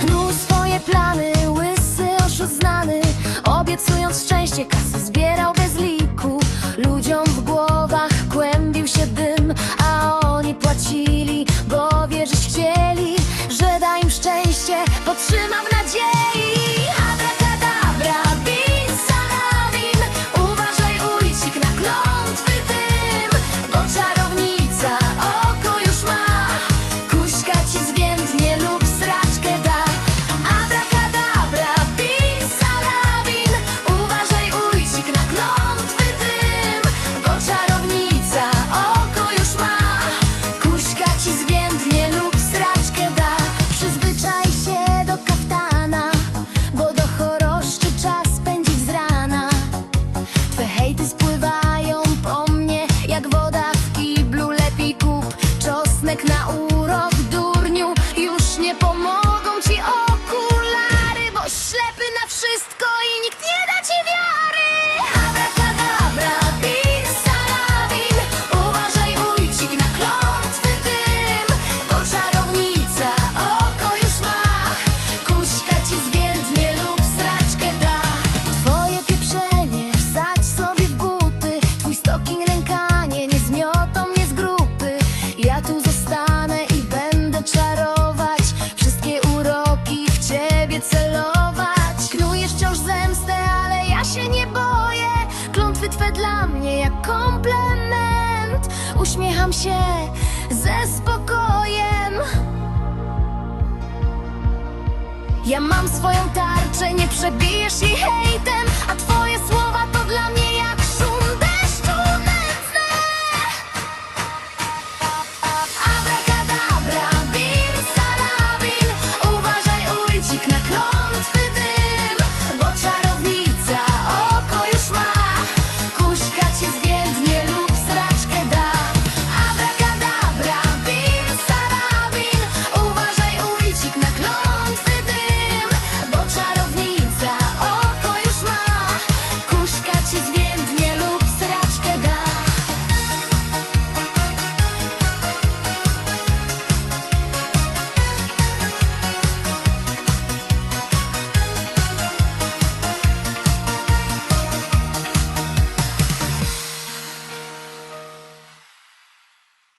Knus. sosnek na ulicy modlitwę dla mnie jak komplement. Uśmiecham się ze spokojem. Ja mam swoją tarczę, nie przebijesz jej hejtem, a twoje słowa